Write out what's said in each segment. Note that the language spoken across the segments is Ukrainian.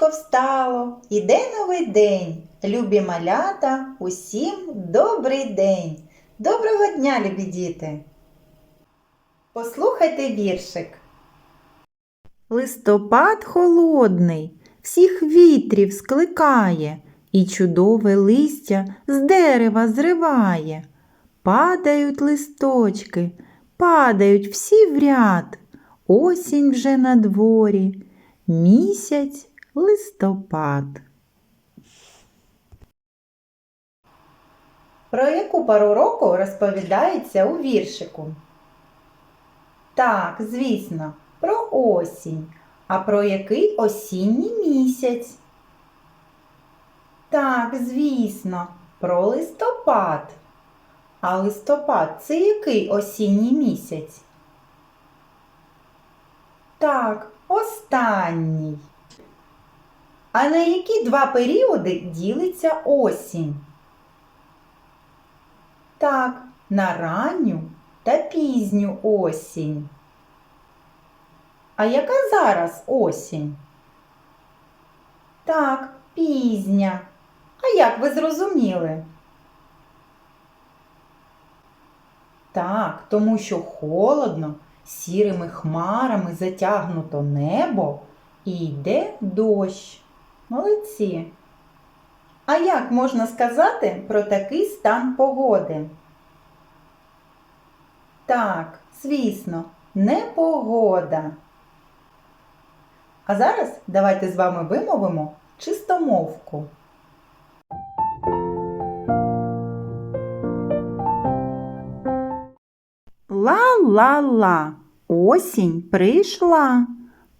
Сонечко встало, іде новий день. Любі малята, усім добрий день. Доброго дня, любі діти. Послухайте віршик. Листопад холодний, всіх вітрів скликає, і чудове листя з дерева зриває. Падають листочки, падають всі в ряд. Осінь вже на дворі, місяць листопад. Про яку пару року розповідається у віршику? Так, звісно, про осінь. А про який осінній місяць? Так, звісно, про листопад. А листопад це який осінній місяць? Так, останній. А на які два періоди ділиться осінь? Так, на ранню та пізню осінь. А яка зараз осінь? Так, пізня. А як ви зрозуміли? Так, тому що холодно, сірими хмарами затягнуто небо і йде дощ. Молодці. А як можна сказати про такий стан погоди? Так, звісно, непогода. А зараз давайте з вами вимовимо чистомовку. Ла-ла-ла, осінь прийшла.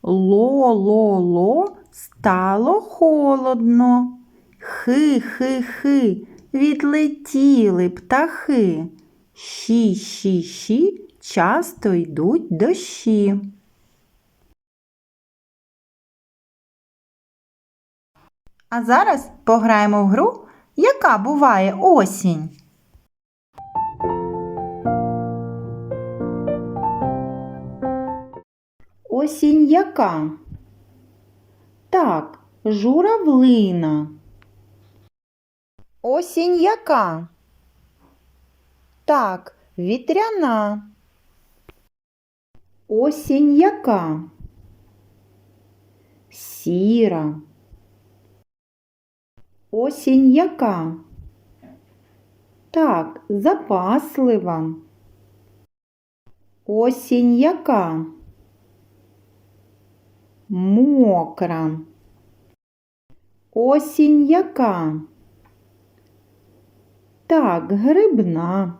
Ло-ло-ло, стало холодно. Хи-хи-хи, відлетіли птахи. Щі-щі-щі, часто йдуть дощі. А зараз пограємо в гру, яка буває осінь. Осінь яка? Так, журавлина. Осінь яка? Так, вітряна. Осінь яка? Сіра. Осінь яка? Так, запаслива. Осінь яка? Мокра. Осінь яка? Так, грибна.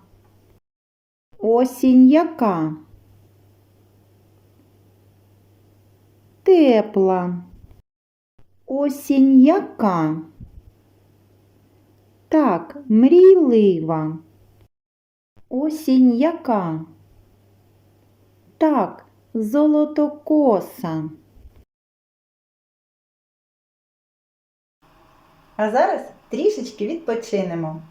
Осінь яка? Тепла. Осінь яка? Так, мрійлива. Осінь яка? Так, золотокоса. А зараз трішечки відпочинемо.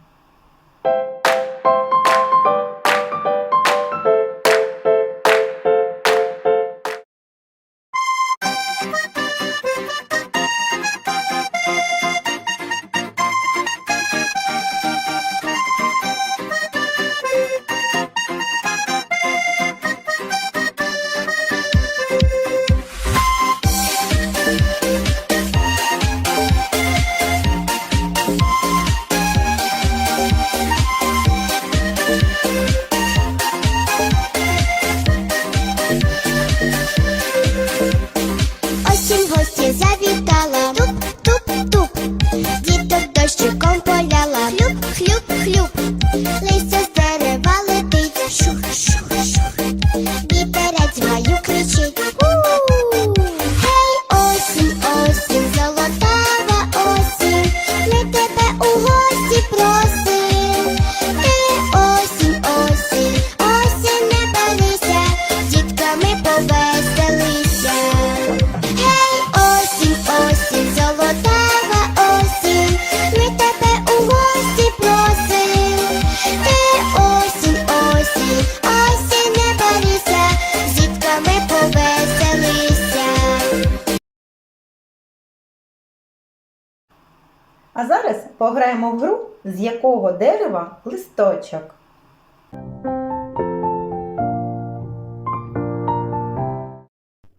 А зараз пограємо в гру, з якого дерева листочок.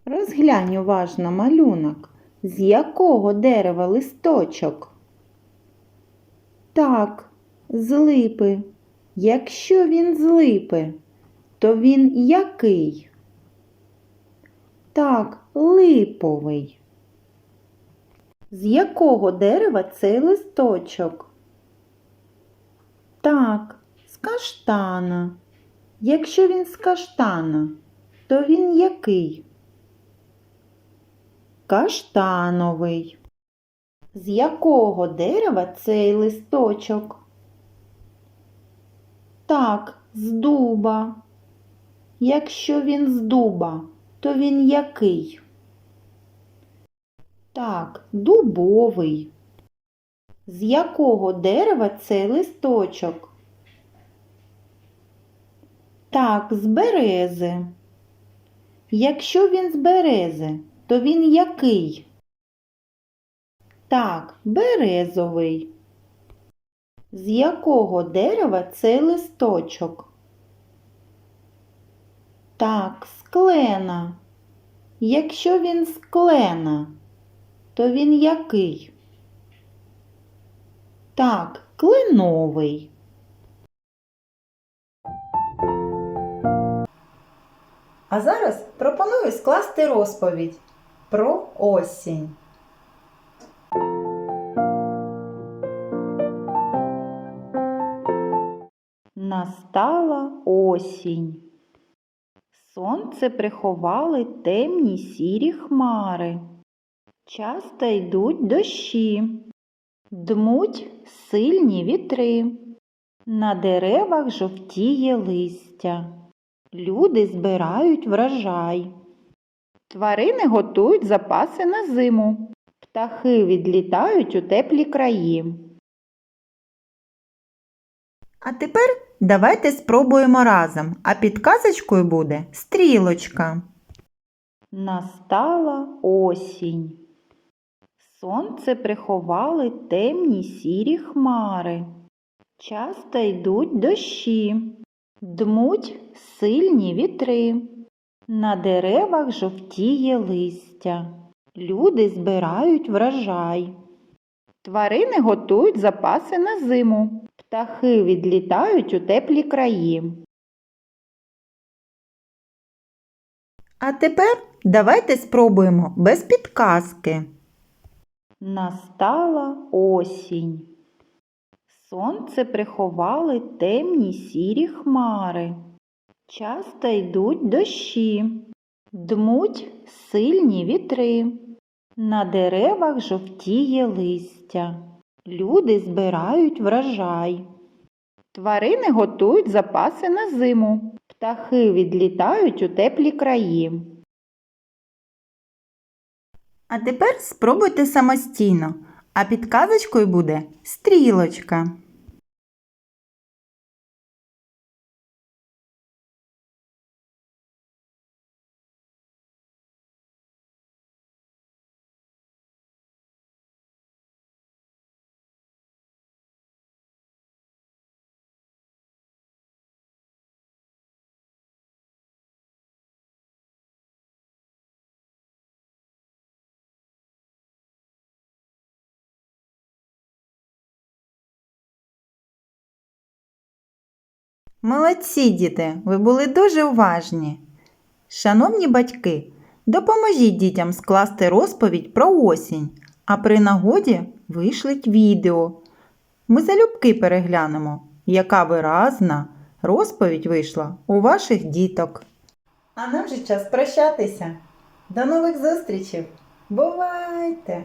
Розглянь уважно малюнок. З якого дерева листочок? Так, з липи. Якщо він з липи, то він який? Так, липовий. З якого дерева цей листочок? Так, з каштана. Якщо він з каштана, то він який? Каштановий. З якого дерева цей листочок? Так, з дуба. Якщо він з дуба, то він який? Так, дубовий. З якого дерева цей листочок? Так, з берези. Якщо він з берези, то він який? Так, березовий. З якого дерева цей листочок? Так, з клена. Якщо він з клена, то він який? Так, кленовий. А зараз пропоную скласти розповідь про осінь. Настала осінь. Сонце приховали темні сірі хмари. Часто йдуть дощі, дмуть сильні вітри. На деревах жовтіє листя. Люди збирають врожай. Тварини готують запаси на зиму. Птахи відлітають у теплі краї. А тепер давайте спробуємо разом, а підказочкою буде стрілочка. Настала осінь. Сонце приховали темні сірі хмари. Часто йдуть дощі, дмуть сильні вітри. На деревах жовтіє листя. Люди збирають врожай. Тварини готують запаси на зиму. Птахи відлітають у теплі краї. А тепер давайте спробуємо без підказки. Настала осінь. Сонце приховали темні сірі хмари. Часто йдуть дощі, дмуть сильні вітри. На деревах жовтіє листя. Люди збирають врожай. Тварини готують запаси на зиму. Птахи відлітають у теплі краї. А тепер спробуйте самостійно, а підказочкою буде стрілочка. Молодці, діти, ви були дуже уважні. Шановні батьки, допоможіть дітям скласти розповідь про осінь, а при нагоді вишліть відео. Ми залюбки переглянемо, яка виразна розповідь вийшла у ваших діток. А нам же час прощатися. До нових зустрічей! Бувайте!